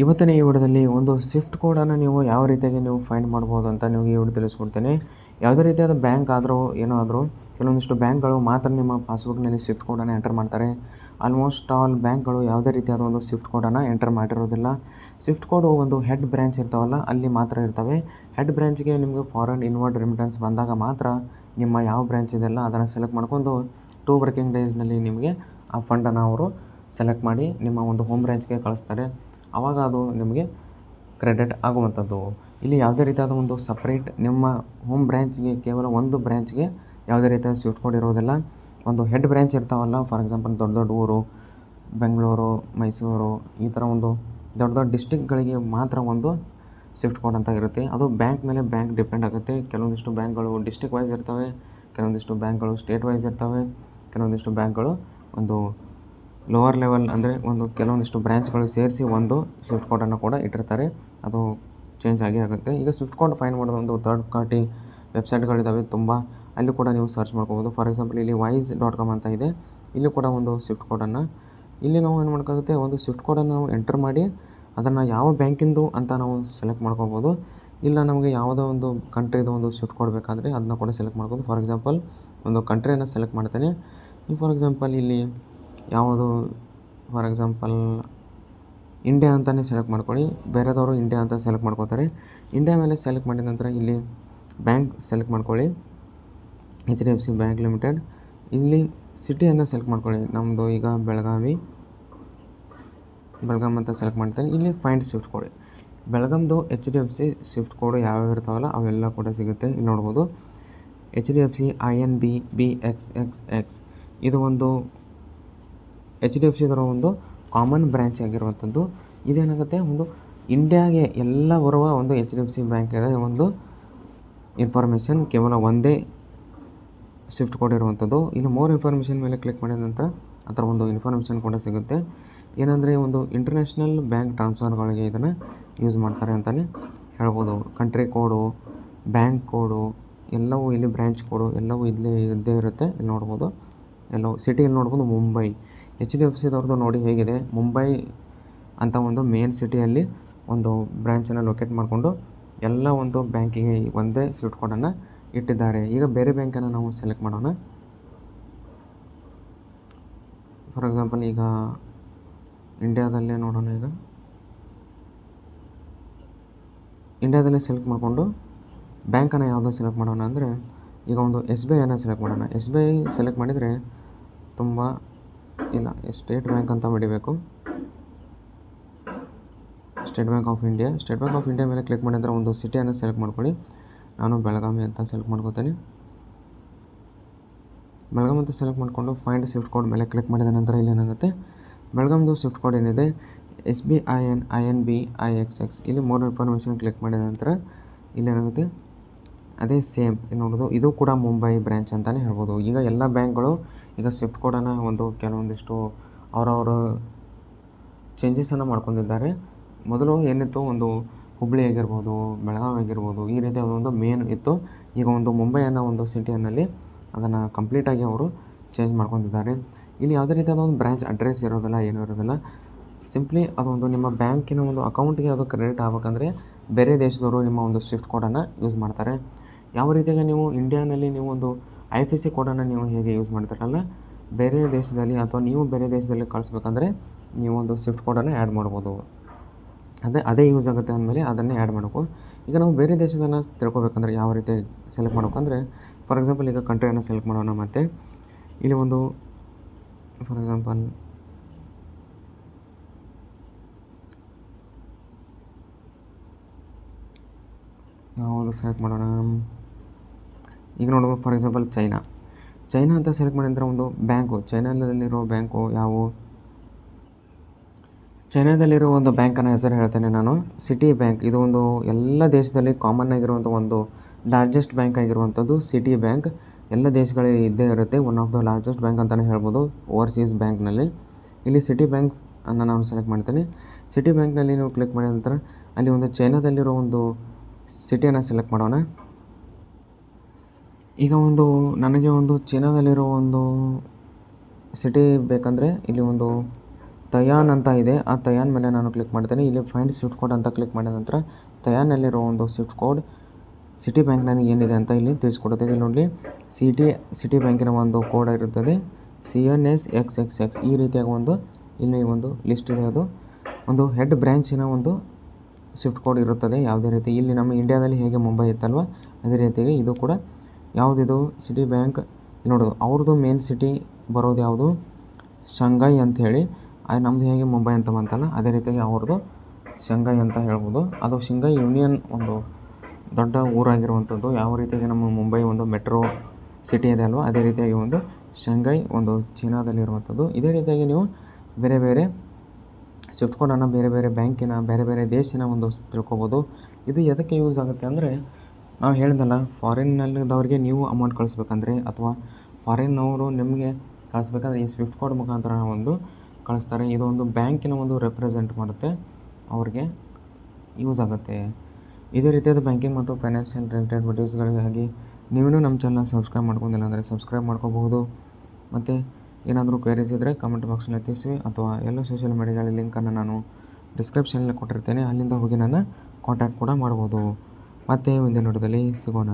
ಇವತ್ತಿನ ಈ ವಿಡಿಯೋದಲ್ಲಿ ಒಂದು ಸ್ವಿಫ್ಟ್ ಕೋಡನ್ನು ನೀವು ಯಾವ ರೀತಿಯಾಗಿ ನೀವು ಫೈಂಡ್ ಮಾಡ್ಬೋದು ಅಂತ ನಿಮಗೆ ಈ ವಿಡಿಯೋ ತಿಳಿಸ್ಕೊಡ್ತೇನೆ. ಯಾವುದೇ ರೀತಿಯಾದ ಬ್ಯಾಂಕ್ ಆದರೂ ಏನೋ ಆದರೂ ಕೆಲವೊಂದಿಷ್ಟು ಬ್ಯಾಂಕ್ಗಳು ಮಾತ್ರ ನಿಮ್ಮ ಪಾಸ್ಬುಕ್ನಲ್ಲಿ ಸ್ವಿಫ್ಟ್ ಕೋಡನ್ನು ಎಂಟರ್ ಮಾಡ್ತಾರೆ. ಆಲ್ಮೋಸ್ಟ್ ಆಲ್ ಬ್ಯಾಂಕ್ಗಳು ಯಾವುದೇ ರೀತಿಯಾದ ಒಂದು ಸ್ವಿಫ್ಟ್ ಕೋಡನ್ನು ಎಂಟರ್ ಮಾಡಿರೋದಿಲ್ಲ. ಸ್ವಿಫ್ಟ್ ಕೋಡು ಒಂದು ಹೆಡ್ ಬ್ರ್ಯಾಂಚ್ ಇರ್ತಾವಲ್ಲ, ಅಲ್ಲಿ ಮಾತ್ರ ಇರ್ತವೆ. ಹೆಡ್ ಬ್ರ್ಯಾಂಚ್ಗೆ ನಿಮಗೆ ಫಾರಿನ್ ಇನ್ವರ್ಡ್ ರಿಮಿಟೆನ್ಸ್ ಬಂದಾಗ ಮಾತ್ರ ನಿಮ್ಮ ಯಾವ ಬ್ರ್ಯಾಂಚ್ ಇದೆಲ್ಲ ಅದನ್ನು ಸೆಲೆಕ್ಟ್ ಮಾಡ್ಕೊಂಡು ಟೂ ವರ್ಕಿಂಗ್ ಡೇಸ್ನಲ್ಲಿ ನಿಮಗೆ ಆ ಫಂಡನ್ನು ಅವರು ಸೆಲೆಕ್ಟ್ ಮಾಡಿ ನಿಮ್ಮ ಒಂದು ಹೋಮ್ ಬ್ರ್ಯಾಂಚ್ಗೆ ಕಳಿಸ್ತಾರೆ. ಆವಾಗ ಅದು ನಿಮಗೆ ಕ್ರೆಡಿಟ್ ಆಗುವಂಥದ್ದು. ಇಲ್ಲಿ ಯಾವುದೇ ರೀತಿಯಾದ ಒಂದು ಸಪ್ರೇಟ್ ನಿಮ್ಮ ಹೋಮ್ ಬ್ರ್ಯಾಂಚ್ಗೆ ಕೇವಲ ಒಂದು ಬ್ರ್ಯಾಂಚ್ಗೆ ಯಾವುದೇ ರೀತಿಯ ಸ್ವಿಫ್ಟ್ ಕೋಡ್ ಇರೋದಿಲ್ಲ ಒಂದು ಹೆಡ್ ಬ್ರ್ಯಾಂಚ್ ಇರ್ತಾವಲ್ಲ ಫಾರ್ ಎಕ್ಸಾಂಪಲ್ ದೊಡ್ಡ ದೊಡ್ಡ ಊರು, ಬೆಂಗಳೂರು, ಮೈಸೂರು, ಈ ಥರ ಒಂದು ದೊಡ್ಡ ದೊಡ್ಡ ಡಿಸ್ಟಿಕ್ಗಳಿಗೆ ಮಾತ್ರ ಒಂದು ಸ್ವಿಫ್ಟ್ ಕೋಡ್ ಅಂತ ಇರುತ್ತೆ. ಅದು ಬ್ಯಾಂಕ್ ಮೇಲೆ ಬ್ಯಾಂಕ್ ಡಿಪೆಂಡ್ ಆಗುತ್ತೆ. ಕೆಲವೊಂದಿಷ್ಟು ಬ್ಯಾಂಕ್ಗಳು ಡಿಸ್ಟಿಕ್ ವೈಸ್ ಇರ್ತವೆ, ಕೆಲವೊಂದಿಷ್ಟು ಬ್ಯಾಂಕ್ಗಳು ಸ್ಟೇಟ್ ವೈಸ್ ಇರ್ತವೆ, ಕೆಲವೊಂದಿಷ್ಟು ಬ್ಯಾಂಕ್ಗಳು ಒಂದು ಲೋವರ್ ಲೆವೆಲ್ ಅಂದರೆ ಒಂದು ಕೆಲವೊಂದಿಷ್ಟು ಬ್ರ್ಯಾಂಚ್ಗಳು ಸೇರಿಸಿ ಒಂದು ಸ್ವಿಫ್ಟ್ ಕೋಡನ್ನು ಕೂಡ ಇಟ್ಟಿರ್ತಾರೆ. ಅದು ಚೇಂಜ್ ಆಗೇ ಆಗುತ್ತೆ. ಈಗ ಸ್ವಿಫ್ಟ್ ಕೋಡ್ ಫೈಂಡ್ ಮಾಡೋದು ಒಂದು ಥರ್ಡ್ ಪಾರ್ಟಿ ವೆಬ್ಸೈಟ್ಗಳಿದ್ದಾವೆ ತುಂಬ. ಅಲ್ಲಿ ಕೂಡ ನೀವು ಸರ್ಚ್ ಮಾಡ್ಕೋಬೋದು. ಫಾರ್ ಎಕ್ಸಾಂಪಲ್ ಇಲ್ಲಿ ವೈಸ್ ಡಾಟ್ ಕಾಮ್ ಅಂತ ಇದೆ. ಇಲ್ಲಿ ಕೂಡ ಒಂದು ಸ್ವಿಫ್ಟ್ ಕೋಡನ್ನು ಇಲ್ಲಿ ನಾವು ಏನು ಮಾಡೋಕ್ಕಾಗುತ್ತೆ ಒಂದು ಸ್ವಿಫ್ಟ್ ಕೋಡನ್ನು ನಾವು ಎಂಟರ್ ಮಾಡಿ ಅದನ್ನು ಯಾವ ಬ್ಯಾಂಕಿಂದು ಅಂತ ನಾವು ಸೆಲೆಕ್ಟ್ ಮಾಡ್ಕೋಬೋದು. ಇಲ್ಲ ನಮಗೆ ಯಾವುದೋ ಒಂದು ಕಂಟ್ರಿದು ಒಂದು ಸ್ವಿಫ್ಟ್ ಕೋಡ್ ಬೇಕಾದರೆ ಅದನ್ನ ಕೂಡ ಸೆಲೆಕ್ಟ್ ಮಾಡ್ಬೋದು ಫಾರ್ ಎಕ್ಸಾಂಪಲ್ ಒಂದು ಕಂಟ್ರಿಯನ್ನು ಸೆಲೆಕ್ಟ್ ಮಾಡ್ತೇನೆ. ಫಾರ್ ಎಕ್ಸಾಂಪಲ್ ಇಲ್ಲಿ ಯಾವುದು ಫಾರ್ ಎಕ್ಸಾಂಪಲ್ ಇಂಡಿಯಾ ಅಂತಲೇ ಸೆಲೆಕ್ಟ್ ಮಾಡ್ಕೊಳ್ಳಿ. ಬೇರೆದವರು ಇಂಡಿಯಾ ಅಂತ ಸೆಲೆಕ್ಟ್ ಮಾಡ್ಕೋತಾರೆ ಇಂಡಿಯಾ ಮೇಲೆ ಸೆಲೆಕ್ಟ್ ಮಾಡಿದ ನಂತರ ಇಲ್ಲಿ ಬ್ಯಾಂಕ್ ಸೆಲೆಕ್ಟ್ ಮಾಡ್ಕೊಳ್ಳಿ. H D F C bank limited ಇಲ್ಲಿ ಸಿಟಿಯನ್ನು ಸೆಲೆಕ್ಟ್ ಮಾಡ್ಕೊಳ್ಳಿ. ನಮ್ಮದು ಈಗ ಬೆಳಗಾವಿ. ಬೆಳಗಾಮ್ ಅಂತ ಸೆಲೆಕ್ಟ್ ಮಾಡ್ತೇನೆ. ಇಲ್ಲಿ ಫೈಂಡ್ ಸ್ವಿಫ್ಟ್ ಕೊಡಿ ಬೆಳಗಾಮ್ದು H D F C swift code ಯಾವ್ಯಾವ ಇರ್ತಾವಲ್ಲ ಅವೆಲ್ಲ ಕೂಡ ಸಿಗುತ್ತೆ. ಇಲ್ಲಿ ನೋಡ್ಬೋದು. H D F C I N B B X X X ಇದು ಒಂದು ಎಚ್ ಡಿ ಎಫ್ ಸಿ ಇದರ ಒಂದು ಕಾಮನ್ ಬ್ರ್ಯಾಂಚ್ ಆಗಿರುವಂಥದ್ದು. ಇದೇನಾಗುತ್ತೆ? ಒಂದು ಇಂಡಿಯಾಗೆ ಎಲ್ಲ ಬರುವ ಒಂದು ಎಚ್ ಡಿ ಎಫ್ ಸಿ ಬ್ಯಾಂಕಿನ ಒಂದು ಇನ್ಫಾರ್ಮೇಷನ್ ಕೇವಲ ಒಂದೇ ಶಿಫ್ಟ್ ಕೋಡ್ ಇರುವಂಥದ್ದು ಇನ್ನು ಮೋರ್ ಇನ್ಫಾರ್ಮೇಷನ್ ಮೇಲೆ ಕ್ಲಿಕ್ ಮಾಡಿದ ನಂತರ ಆ ಥರ ಒಂದು ಇನ್ಫಾರ್ಮೇಷನ್ ಕೂಡ ಸಿಗುತ್ತೆ. ಏನಂದರೆ ಒಂದು ಇಂಟರ್ನ್ಯಾಷನಲ್ ಬ್ಯಾಂಕ್ ಟ್ರಾನ್ಸ್ಫರ್ಗಳಿಗೆ ಇದನ್ನು ಯೂಸ್ ಮಾಡ್ತಾರೆ ಅಂತಲೇ ಹೇಳ್ಬೋದು. ಕಂಟ್ರಿ ಕೋಡು ಬ್ಯಾಂಕ್ ಕೋಡು ಎಲ್ಲವೂ ಇಲ್ಲಿ ಬ್ರ್ಯಾಂಚ್ ಕೋಡು ಎಲ್ಲವೂ ಇಲ್ಲೇ ಇದ್ದೇ ಇರುತ್ತೆ. ಇಲ್ಲಿ ನೋಡ್ಬೋದು. ಎಲ್ಲವೂ ಸಿಟಿಯಲ್ಲಿ ನೋಡ್ಬೋದು. ಮುಂಬೈ. ಎಚ್ ಡಿ ಎಫ್ ಸಿದವ್ರದ್ದು ನೋಡಿ ಹೇಗಿದೆ. ಮುಂಬೈ ಅಂತ ಒಂದು ಮೇನ್ ಸಿಟಿಯಲ್ಲಿ ಒಂದು ಬ್ರ್ಯಾಂಚನ್ನು ಲೊಕೇಟ್ ಮಾಡಿಕೊಂಡು ಎಲ್ಲ ಒಂದು ಬ್ಯಾಂಕಿಗೆ ಒಂದೇ ಸ್ವಿಟ್ ಕೋಡನ್ನು ಇಟ್ಟಿದ್ದಾರೆ. ಈಗ ಬೇರೆ ಬ್ಯಾಂಕನ್ನು ನಾವು ಸೆಲೆಕ್ಟ್ ಮಾಡೋಣ. ಫಾರ್ ಎಕ್ಸಾಂಪಲ್ ಈಗ ಇಂಡಿಯಾದಲ್ಲೇ ನೋಡೋಣ ಈಗ. ಇಂಡಿಯಾದಲ್ಲೇ ಸೆಲೆಕ್ಟ್ ಮಾಡಿಕೊಂಡು ಬ್ಯಾಂಕನ್ನು ಯಾವುದೋ ಸೆಲೆಕ್ಟ್ ಮಾಡೋಣ ಅಂದರೆ ಈಗ ಒಂದು ಎಸ್ ಬಿ ಐನ ಸೆಲೆಕ್ಟ್ ಮಾಡೋಣ. ಎಸ್ ಬಿ ಐ ಸೆಲೆಕ್ಟ್ ಮಾಡಿದರೆ ತುಂಬ ಇಲ್ಲ ಸ್ಟೇಟ್ ಬ್ಯಾಂಕ್ ಅಂತ ಮಾಡಬೇಕು. State Bank of India. State Bank of India ಮೇಲೆ ಕ್ಲಿಕ್ ಮಾಡಿದ್ರೆ ಒಂದು ಸಿಟಿಯನ್ನು ಸೆಲೆಕ್ಟ್ ಮಾಡ್ಕೊಳ್ಳಿ. ನಾನು ಬೆಳಗಾವಿ ಅಂತ ಸೆಲೆಕ್ಟ್ ಮಾಡ್ಕೋತೀನಿ. ಬೆಳಗಾವಿ ಅಂತ ಸೆಲೆಕ್ಟ್ ಮಾಡಿಕೊಂಡು ಫೈಂಡ್ ಸ್ವಿಫ್ಟ್ ಕೋಡ್ ಮೇಲೆ ಕ್ಲಿಕ್ ಮಾಡಿದ ನಂತರ ಇಲ್ಲಿ ಏನಾಗುತ್ತೆ? ಬೆಳಗಾಮ್ದು ಸ್ವಿಫ್ಟ್ ಕೋಡ್ ಏನಿದೆ? S B I N I N B I X X ಇಲ್ಲಿ ಮೂರು ಇನ್ಫಾರ್ಮೇಷನ್ ಕ್ಲಿಕ್ ಮಾಡಿದ ನಂತರ ಇಲ್ಲಿ ಏನಾಗುತ್ತೆ? ಅದೇ ಸೇಮ್ ನೋಡೋದು, ಇದು ಕೂಡ ಮುಂಬೈ ಬ್ರ್ಯಾಂಚ್ ಅಂತಲೇ ಹೇಳ್ಬೋದು. ಈಗ ಎಲ್ಲ ಬ್ಯಾಂಕ್ಗಳು ಈಗ ಸ್ವಿಫ್ಟ್ ಕೋಡನ್ನು ಒಂದು ಕೆಲವೊಂದಿಷ್ಟು ಅವರವರು ಚೇಂಜಸನ್ನು ಮಾಡ್ಕೊಂಡಿದ್ದಾರೆ. ಮೊದಲು ಏನಿತ್ತು, ಒಂದು ಹುಬ್ಬಳ್ಳಿ ಆಗಿರ್ಬೋದು, ಬೆಳಗಾವಿ ಆಗಿರ್ಬೋದು, ಈ ರೀತಿಯ ಒಂದು ಮೇನ್ ಇತ್ತು. ಈಗ ಒಂದು ಮುಂಬೈ ಅನ್ನೋ ಒಂದು ಸಿಟಿಯಲ್ಲಿ ಅದನ್ನು ಕಂಪ್ಲೀಟಾಗಿ ಅವರು ಚೇಂಜ್ ಮಾಡ್ಕೊಂಡಿದ್ದಾರೆ. ಇಲ್ಲಿ ಯಾವುದೇ ರೀತಿಯಾದ ಒಂದು ಬ್ರ್ಯಾಂಚ್ ಅಡ್ರೆಸ್ ಇರೋದಿಲ್ಲ, ಏನೂ ಇರೋದಿಲ್ಲ. ಸಿಂಪ್ಲಿ ಅದೊಂದು ನಿಮ್ಮ ಬ್ಯಾಂಕಿನ ಒಂದು ಅಕೌಂಟ್ಗೆ ಅದು ಕ್ರೆಡಿಟ್ ಆಗಬೇಕಂದ್ರೆ ಬೇರೆ ದೇಶದವರು ನಿಮ್ಮ ಒಂದು ಸ್ವಿಫ್ಟ್ ಕೋಡನ್ನು ಯೂಸ್ ಮಾಡ್ತಾರೆ. ಯಾವ ರೀತಿಯಾಗಿ ನೀವು ಇಂಡಿಯಾನಲ್ಲಿ ನೀವು ಒಂದು ಐ ಪಿ ಸಿ ಕೋಡನ್ನು ನೀವು ಹೇಗೆ ಯೂಸ್ ಮಾಡ್ತಾರಲ್ಲ, ಬೇರೆ ದೇಶದಲ್ಲಿ ಅಥವಾ ನೀವು ಬೇರೆ ದೇಶದಲ್ಲಿ ಕಳಿಸ್ಬೇಕಂದ್ರೆ ನೀವು ಒಂದು ಸ್ವಿಫ್ಟ್ ಕೋಡನ್ನು ಆ್ಯಡ್ ಮಾಡ್ಬೋದು. ಅದೇ ಅದೇ ಯೂಸ್ ಆಗುತ್ತೆ ಅಂದಮೇಲೆ ಅದನ್ನೇ ಆ್ಯಡ್ ಮಾಡಬೇಕು ಈಗ ನಾವು ಬೇರೆ ದೇಶದನ್ನು ತಿಳ್ಕೊಬೇಕಂದ್ರೆ ಯಾವ ರೀತಿ ಸೆಲೆಕ್ಟ್ ಮಾಡ್ಬೇಕಂದ್ರೆ ಫಾರ್ ಎಕ್ಸಾಂಪಲ್ ಈಗ ಕಂಟ್ರಿಯನ್ನು ಸೆಲೆಕ್ಟ್ ಮಾಡೋಣ ಮತ್ತು. ಇಲ್ಲಿ ಒಂದು ಫಾರ್ ಎಕ್ಸಾಂಪಲ್ ನಾವು ಸೆಲೆಕ್ಟ್ ಮಾಡೋಣ. ಈಗ ನೋಡ್ಬೋದು ಫಾರ್ ಎಕ್ಸಾಂಪಲ್ ಚೈನಾ ಚೈನಾ ಅಂತ ಸೆಲೆಕ್ಟ್ ಮಾಡಿದ್ರೆ ಒಂದು ಬ್ಯಾಂಕು ಚೈನಾದಲ್ಲಿರೋ ಬ್ಯಾಂಕು ಯಾವುವು ಚೈನಾದಲ್ಲಿರೋ ಒಂದು ಬ್ಯಾಂಕನ್ನು ಹೆಸರು ಹೇಳ್ತೇನೆ ನಾನು. ಸಿಟಿ ಬ್ಯಾಂಕ್ ಇದು ಒಂದು ಎಲ್ಲ ದೇಶದಲ್ಲಿ ಕಾಮನ್ ಆಗಿರುವಂಥ ಒಂದು ಲಾರ್ಜೆಸ್ಟ್ ಬ್ಯಾಂಕ್ ಆಗಿರುವಂಥದ್ದು ಸಿಟಿ ಬ್ಯಾಂಕ್ ಎಲ್ಲ ದೇಶಗಳಲ್ಲಿ ಇದ್ದೇ ಇರುತ್ತೆ. One of the largest bank ಅಂತಲೇ ಹೇಳ್ಬೋದು ಓವರ್ಸೀಸ್ ಬ್ಯಾಂಕ್ನಲ್ಲಿ ಇಲ್ಲಿ ಸಿಟಿ ಬ್ಯಾಂಕ್ ಅನ್ನು ನಾನು ಸೆಲೆಕ್ಟ್ ಮಾಡ್ತೇನೆ. ಸಿಟಿ ಬ್ಯಾಂಕ್ನಲ್ಲಿ ನೀವು ಕ್ಲಿಕ್ ಮಾಡಿದ ನಂತರ ಅಲ್ಲಿ ಒಂದು ಚೈನಾದಲ್ಲಿರೋ ಒಂದು ಸಿಟಿಯನ್ನು ಸೆಲೆಕ್ಟ್ ಮಾಡೋಣ. ಈಗ ಒಂದು ನನಗೆ ಒಂದು ಚೀನಾದಲ್ಲಿರೋ ಒಂದು ಸಿಟಿ ಬೇಕಂದರೆ ಇಲ್ಲಿ ಒಂದು ತಯಾನ್ ಅಂತ ಇದೆ. ಆ ತಯಾನ್ ಮೇಲೆ ನಾನು ಕ್ಲಿಕ್ ಮಾಡ್ತೇನೆ. ಇಲ್ಲಿ ಫೈಂಡ್ ಸ್ವಿಫ್ಟ್ ಕೋಡ್ ಅಂತ ಕ್ಲಿಕ್ ಮಾಡಿದ ನಂತರ ತಯಾನಲ್ಲಿರೋ ಒಂದು ಸ್ವಿಫ್ಟ್ ಕೋಡ್ ಸಿಟಿ ಬ್ಯಾಂಕ್ನಲ್ಲಿ ಏನಿದೆ ಅಂತ ಇಲ್ಲಿ ತಿಳಿಸ್ಕೊಡುತ್ತೆ. ಇಲ್ಲಿ ನೋಡಿ ಸಿಟಿ ಸಿಟಿ ಬ್ಯಾಂಕಿನ ಒಂದು ಕೋಡ್ ಇರುತ್ತದೆ. C N S X X X ಈ ರೀತಿಯಾಗಿ ಒಂದು ಇಲ್ಲಿ ಒಂದು ಲಿಸ್ಟ್ ಇದೆ ಅದು. ಒಂದು ಹೆಡ್ ಬ್ರ್ಯಾಂಚಿನ ಒಂದು ಸ್ವಿಫ್ಟ್ ಕೋಡ್ ಇರುತ್ತದೆ. ಯಾವುದೇ ರೀತಿ ಇಲ್ಲಿ ನಮ್ಮ ಇಂಡಿಯಾದಲ್ಲಿ ಹೇಗೆ ಮುಂಬೈ ಇತ್ತಲ್ವ, ಅದೇ ರೀತಿಯಾಗಿ ಇದು ಕೂಡ ಯಾವುದಿದು? ಸಿಟಿ ಬ್ಯಾಂಕ್ ನೋಡೋದು ಅವ್ರದ್ದು ಮೇನ್ ಸಿಟಿ ಬರೋದು ಯಾವುದು? ಶಂಘೈ ಹೇಳಿ. ಅದು ನಮ್ಮದು ಹೇಗೆ ಮುಂಬೈ ಅಂತ ಬಂತಲ್ಲ, ಅದೇ ರೀತಿಯಾಗಿ ಅವ್ರದ್ದು ಶಂಘೈ ಅಂತ ಹೇಳ್ಬೋದು. ಅದು ಶಂಘೈ ಯೂನಿಯನ್ ಒಂದು ದೊಡ್ಡ ಊರಾಗಿರುವಂಥದ್ದು. ಯಾವ ರೀತಿಯಾಗಿ ನಮ್ಮ ಮುಂಬೈ ಒಂದು ಮೆಟ್ರೋ ಸಿಟಿ ಇದೆ ಅಲ್ವ, ಅದೇ ರೀತಿಯಾಗಿ ಒಂದು ಶಂಘೈ ಒಂದು ಚೀನಾದಲ್ಲಿರುವಂಥದ್ದು. ಇದೇ ರೀತಿಯಾಗಿ ನೀವು ಬೇರೆ ಬೇರೆ ಸ್ವಿಫ್ಟ್ ಕೋಡನ್ನು ಬೇರೆ ಬೇರೆ ಬ್ಯಾಂಕಿನ ಬೇರೆ ಬೇರೆ ದೇಶನ ಒಂದು ತಿಳ್ಕೊಬೋದು. ಇದು ಎದಕ್ಕೆ ಯೂಸ್ ಆಗುತ್ತೆ ಅಂದರೆ ನಾವು ಹೇಳಿದಲ್ಲ ಫಾರಿನ್ನಲ್ಲಿದ್ದವ್ರಿಗೆ ನೀವು ಅಮೌಂಟ್ ಕಳಿಸ್ಬೇಕಂದ್ರೆ ಅಥವಾ ಫಾರಿನ್ನವರು ನಿಮಗೆ ಕಳಿಸ್ಬೇಕಂದ್ರೆ ಈ ಸ್ವಿಫ್ಟ್ ಕೋಡ್ ಮುಖಾಂತರ ಒಂದು ಕಳಿಸ್ತಾರೆ. ಇದು ಒಂದು ಬ್ಯಾಂಕಿನ ಒಂದು ರೆಪ್ರೆಸೆಂಟ್ ಮಾಡುತ್ತೆ, ಅವ್ರಿಗೆ ಯೂಸ್ ಆಗುತ್ತೆ. ಇದೇ ರೀತಿಯಾದ ಬ್ಯಾಂಕಿಂಗ್ ಮತ್ತು ಫೈನಾನ್ಷಿಯಲ್ ರಿಲೇಟೆಡ್ ವಿಡಿಯೋಸ್ಗಳಿಗಾಗಿ ನೀವೂ ನಮ್ಮ ಚಾನಲ್ ಸಬ್ಸ್ಕ್ರೈಬ್ ಮಾಡ್ಕೊಂಡಿಲ್ಲ ಅಂದರೆ ಸಬ್ಸ್ಕ್ರೈಬ್ ಮಾಡ್ಕೋಬಹುದು. ಮತ್ತು ಏನಾದರೂ ಕ್ವೈರೀಸ್ ಇದ್ದರೆ ಕಮೆಂಟ್ ಬಾಕ್ಸಲ್ಲಿ ತಿಳಿಸಿ ಅಥವಾ ಎಲ್ಲ ಸೋಷಿಯಲ್ ಮೀಡಿಯಾಗಳ ಲಿಂಕನ್ನು ನಾನು ಡಿಸ್ಕ್ರಿಪ್ಷನಲ್ಲಿ ಕೊಟ್ಟಿರ್ತೇನೆ. ಅಲ್ಲಿಂದ ಹೋಗಿ ನಾನು ಕಾಂಟ್ಯಾಕ್ಟ್ ಕೂಡ ಮಾಡ್ಬೋದು. ಮತ್ತೆ ಮುಂದಿನ ನೋಟದಲ್ಲಿ ಸಿಗೋಣ.